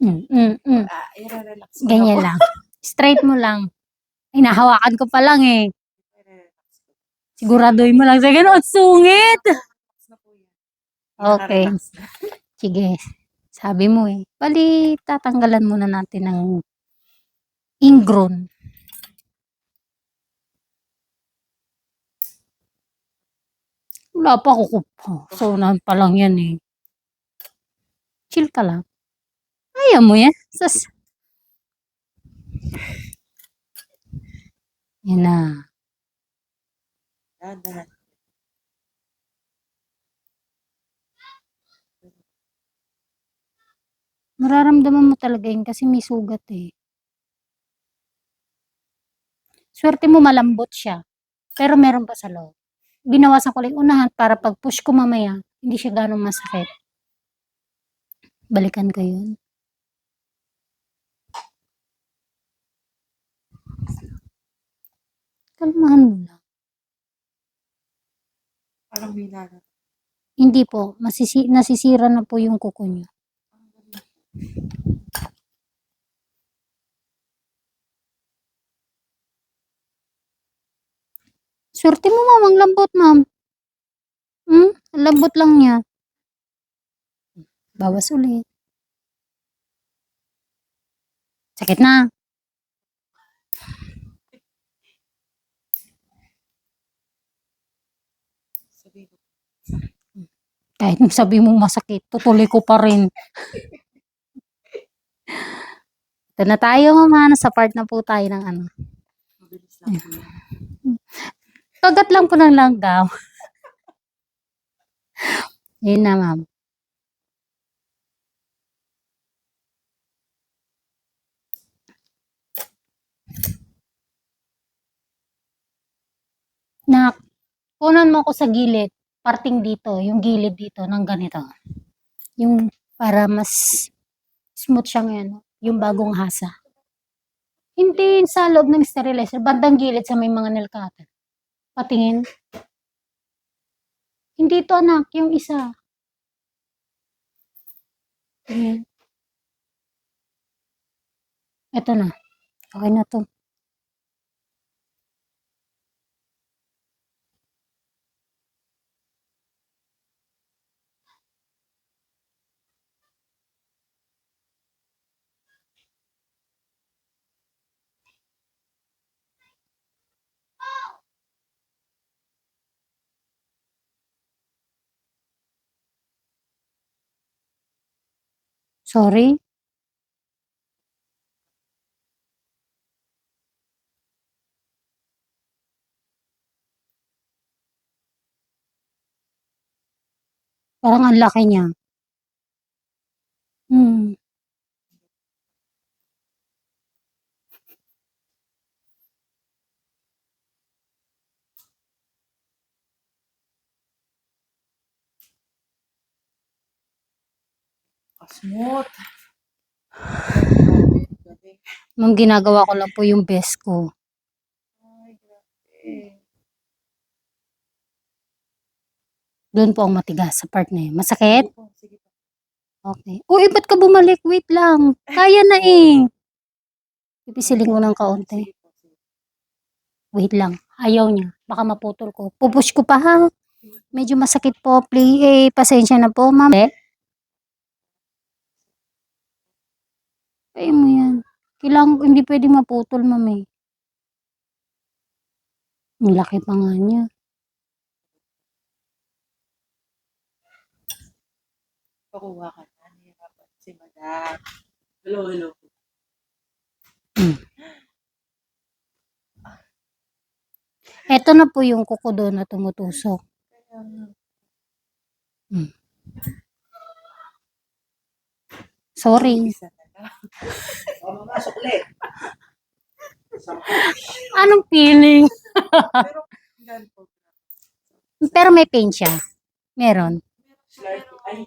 Mm, mm, mm. Ah, i-relax ko Ganyan lang. Straight mo lang. Ay, nahawakan ko pa lang eh. Siguraduhin mo lang sa ganun. Sungit! Okay. Sige. Sabi mo eh. Bali, tatanggalan muna natin ng ingrown. Wala pa kukup. So, unahan pa lang yan eh. Chill ka lang. Ayaw mo yan. Sas. Yan na. Dahan-dahan. Mararamdaman mo talaga yun kasi may sugat eh. Swerte mo malambot siya. Pero meron pa sa loob. Binawasan ko lang unahan para pag push ko mamaya, hindi siya ganong masakit. Balikan ko yun. Kalmahan mo lang. Parang may nana. Hindi po, masisi nasisira na po yung kuko niyo. Swerte mo ma'am, ang lambot ma'am. Hmm? Lambot lang niya. Bawas ulit. Sakit na. Kahit sabi mong masakit, tutuloy ko pa rin. Ito na tayo mama, sa part na po tayo ng ano. Kagat lang po ng langgam. Yun na ma'am. Nak, kunan mo ko sa gilid, parting dito, yung gilid dito ng ganito. Yung para mas smooth siyang ano, yung bagong hasa. Hindi sa loob ng sterilizer, bandang gilid sa may mga nail cutter. Patingin. Hindi to anak, yung isa. Tingin. Ito na. Okay na to. Sorry. Parang ang laki niya. Hmm. Smooth. Nung ginagawa ko lang po yung best ko. Ay, grabe. Doon po ang matigas sa part na yun. Masakit? Okay. Uy, ba't ka bumalik? Wait lang. Kaya na eh. Pipisilin ko ng kaunti. Wait lang. Ayaw niya. Baka maputol ko. Pupush ko pa ha. Medyo masakit po. Please, eh, pasensya na po, ma'am. Eh? Kaya mo yan. Kailangan, hindi pwede maputol, ma'am eh. Ang laki pa nga niya. Pakuha ka na. Nahirapan si madam. Hello, hello. Ito na po yung kuko doon na tumutusok. Kaya nga. Sorry. Isa na lang. Anong feeling? Pero, gan po. Pero may pain siya. Meron. Slight, ay,